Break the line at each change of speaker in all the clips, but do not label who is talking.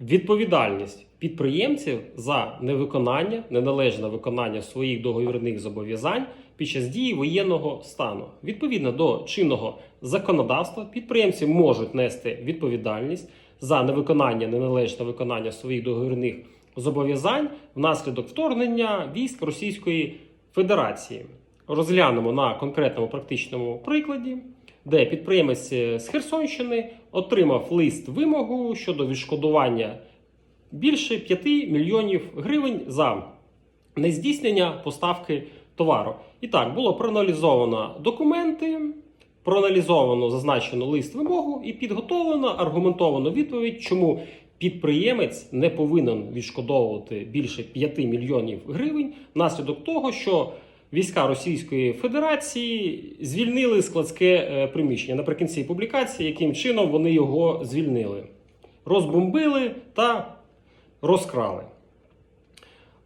Відповідальність підприємців за невиконання, неналежне виконання своїх договірних зобов'язань під час дії воєнного стану. Відповідно до чинного законодавства, підприємці можуть нести відповідальність за невиконання, неналежне виконання своїх договірних зобов'язань внаслідок вторгнення військ Російської Федерації. Розглянемо на конкретному практичному прикладі, де підприємець з Херсонщини отримав лист вимогу щодо відшкодування більше 5 мільйонів гривень за нездійснення поставки товару. І так, було проаналізовано документи, проаналізовано зазначено лист вимогу і підготовлено аргументовану відповідь, чому підприємець не повинен відшкодовувати більше 5 мільйонів гривень внаслідок того, що війська Російської Федерації звільнили складське е, приміщення наприкінці публікації, яким чином вони його звільнили, розбомбили та розкрали.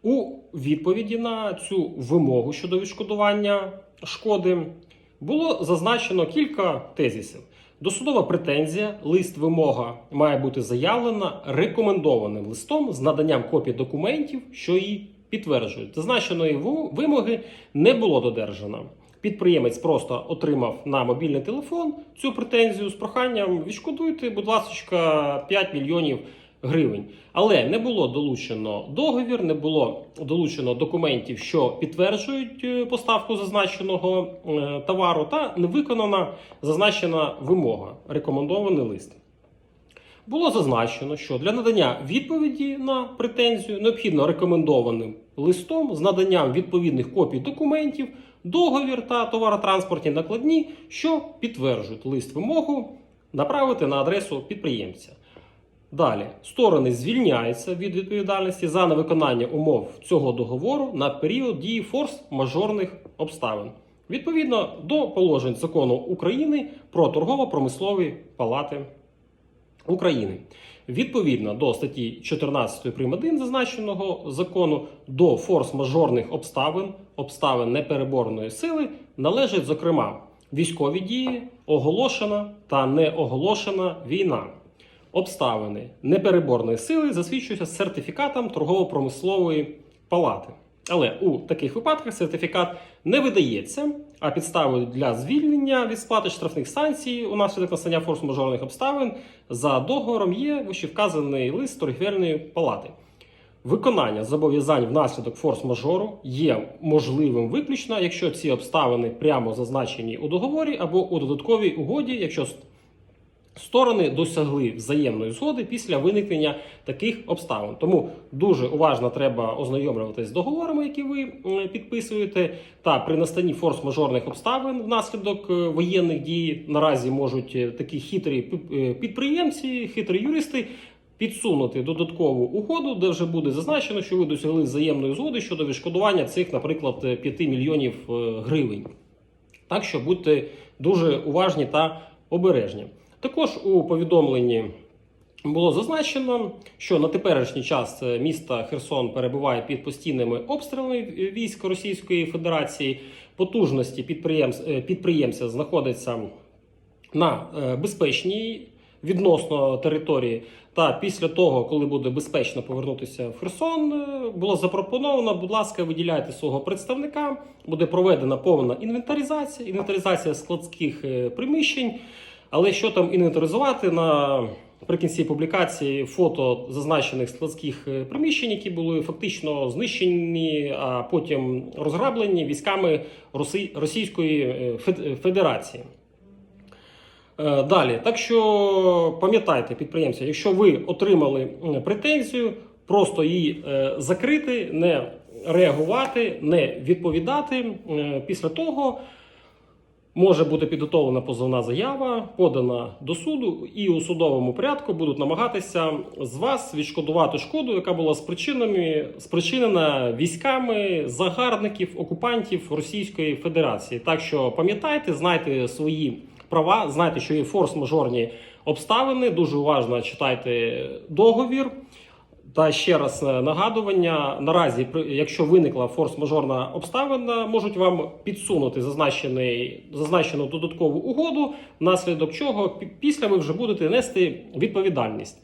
У відповіді на цю вимогу щодо відшкодування шкоди було зазначено кілька тезисів. Досудова претензія, лист вимога має бути заявлена рекомендованим листом з наданням копій документів, що її підтверджують. Зазначеної вимоги не було додержано. Підприємець просто отримав на мобільний телефон цю претензію з проханням відшкодуйте, будь ласка, 5 мільйонів гривень. Але не було долучено договір, не було долучено документів, що підтверджують е, поставку зазначеного е, товару, та не виконана зазначена вимога, рекомендований лист. Було зазначено, що для надання відповіді на претензію необхідно рекомендованим листом з наданням відповідних копій документів, договір та товаротранспортні накладні, що підтверджують лист вимогу направити на адресу підприємця. Далі. Сторони звільняються від відповідальності за невиконання умов цього договору на період дії форс-мажорних обставин. Відповідно до положень закону України про торгово-промислові палати України. Відповідно до статті 14 прим. 1 зазначеного закону до форс-мажорних обставин, обставин непереборної сили належать, зокрема, військові дії, оголошена та неоголошена війна. Обставини непереборної сили засвідчуються сертифікатом торгово-промислової палати. Але у таких випадках сертифікат не видається, а підставою для звільнення від сплати штрафних санкцій унаслідок настання форс-мажорних обставин за договором є вищевказаний лист торгівельної палати. Виконання зобов'язань внаслідок форс-мажору є можливим виключно, якщо ці обставини прямо зазначені у договорі або у додатковій угоді, якщо Сторони досягли взаємної згоди після виникнення таких обставин. Тому дуже уважно треба ознайомлюватись з договорами, які ви підписуєте. Та при настанні форс-мажорних обставин внаслідок е, воєнних дій наразі можуть е, такі хитрі е, підприємці, хитрі юристи. Підсунути додаткову угоду, де вже буде зазначено, що ви досягли взаємної згоди щодо відшкодування цих, наприклад, 5 мільйонів гривень. Так що будьте дуже уважні та обережні. Також у повідомленні було зазначено, що на теперішній час е, місто Херсон перебуває під постійними обстрілами е, військ Російської Федерації. Потужності е, підприємця знаходяться на безпечній відносно території. Та після того, коли буде безпечно повернутися в Херсон, було запропоновано, будь ласка, виділяйте свого представника. Буде проведена повна інвентаризація, інвентаризація складських приміщень. Але що там інвентаризувати наприкінці публікації фото зазначених складських е, приміщень, які були фактично знищені, а потім розграблені військами Російської е, Федерації. Е, Далі, так що пам'ятайте, підприємці, якщо ви отримали претензію, просто її закрити, не реагувати, не відповідати. Після того може бути підготовлена позовна заява, подана до суду, і у судовому порядку будуть намагатися з вас відшкодувати шкоду, яка була спричинена, спричинена військами загарбників, окупантів Російської Федерації. Так що пам'ятайте, знайте свої права, знайте, що є форс-мажорні обставини. Дуже уважно читайте договір. Та ще раз е, нагадування: наразі, якщо виникла форс-мажорна обставина, можуть вам підсунути зазначений, зазначену додаткову угоду, внаслідок чого після ви вже будете нести відповідальність.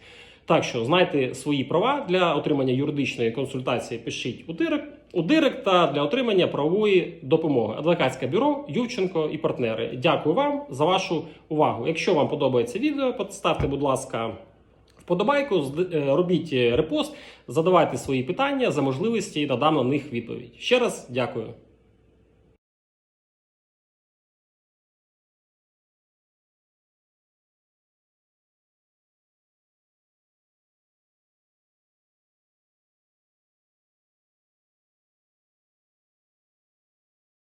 Так що знайте свої права для отримання юридичної консультації. Пишіть у директ, у директ та для отримання правової допомоги. Адвокатське бюро Ювченко і партнери. Дякую вам за вашу увагу. Якщо вам подобається відео, поставте, будь ласка, вподобайку, е, робіть репост, задавайте свої питання за можливості і надам на них відповідь. Ще раз дякую.